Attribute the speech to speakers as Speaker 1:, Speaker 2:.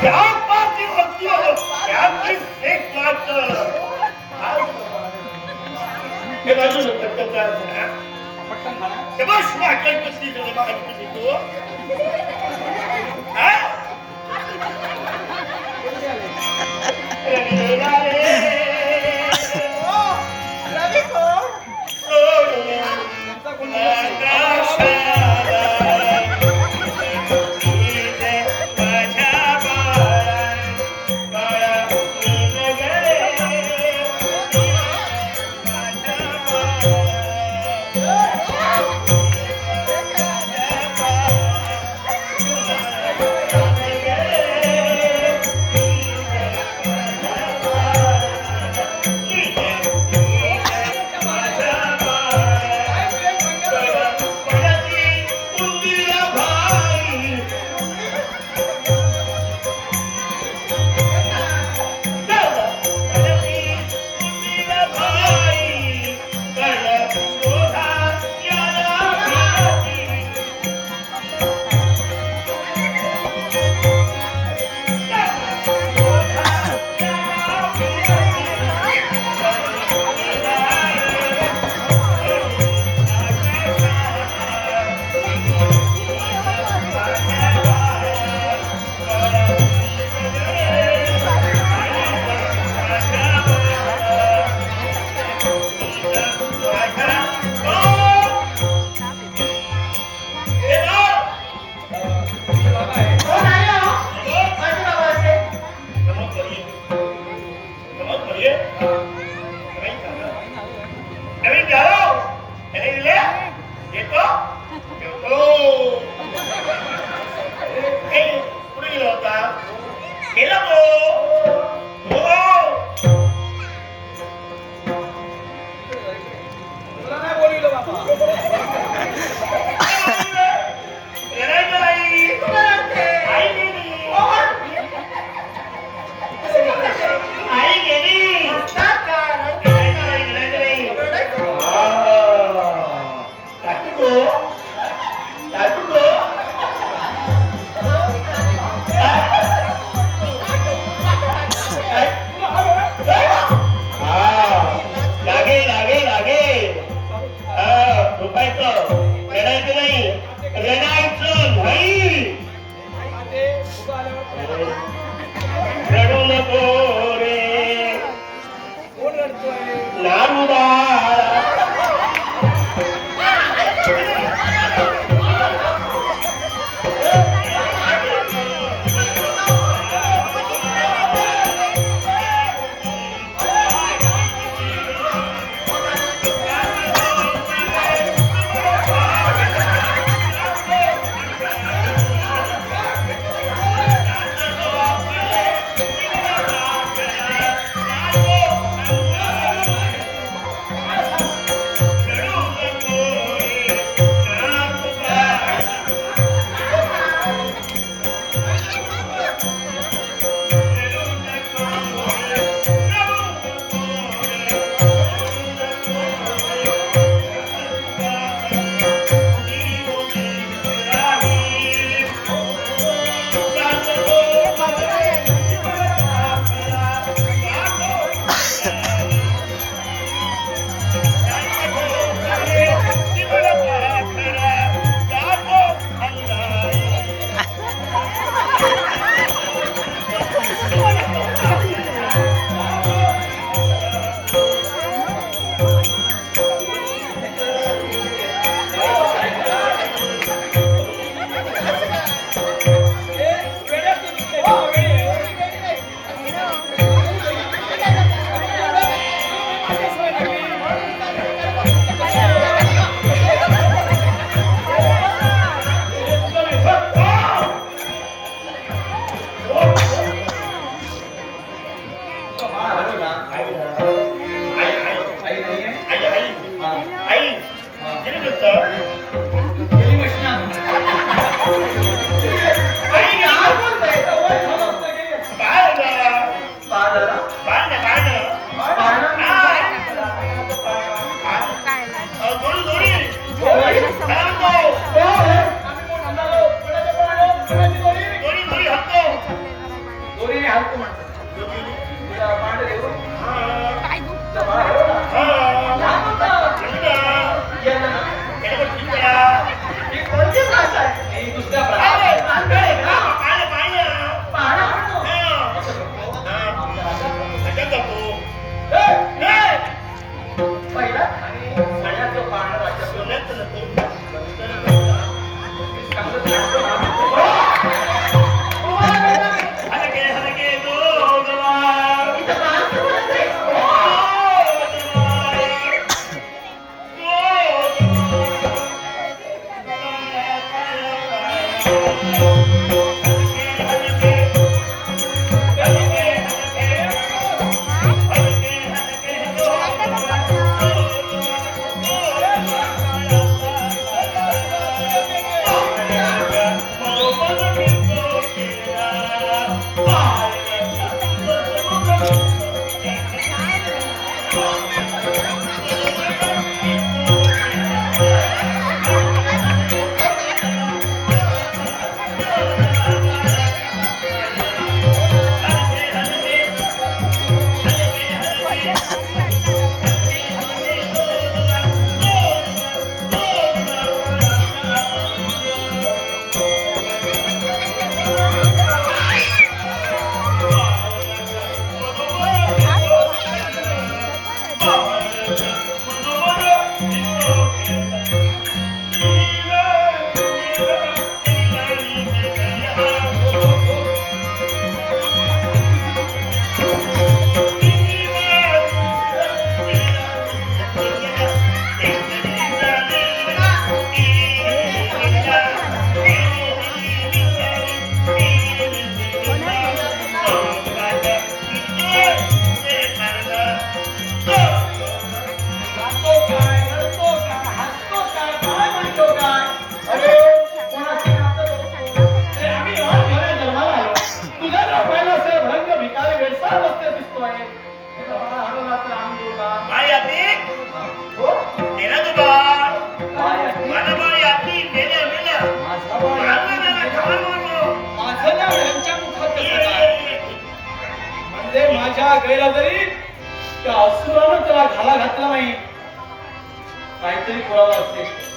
Speaker 1: त्या पाठी भक्ती त्याची एक वाट हे बाजू Colombia. Amen. उसका
Speaker 2: Oh, oh,
Speaker 1: oh. त्याला
Speaker 2: गेला तरी त्या असुरानं त्याला घाला घातला नाही. काहीतरी कोणाला असते.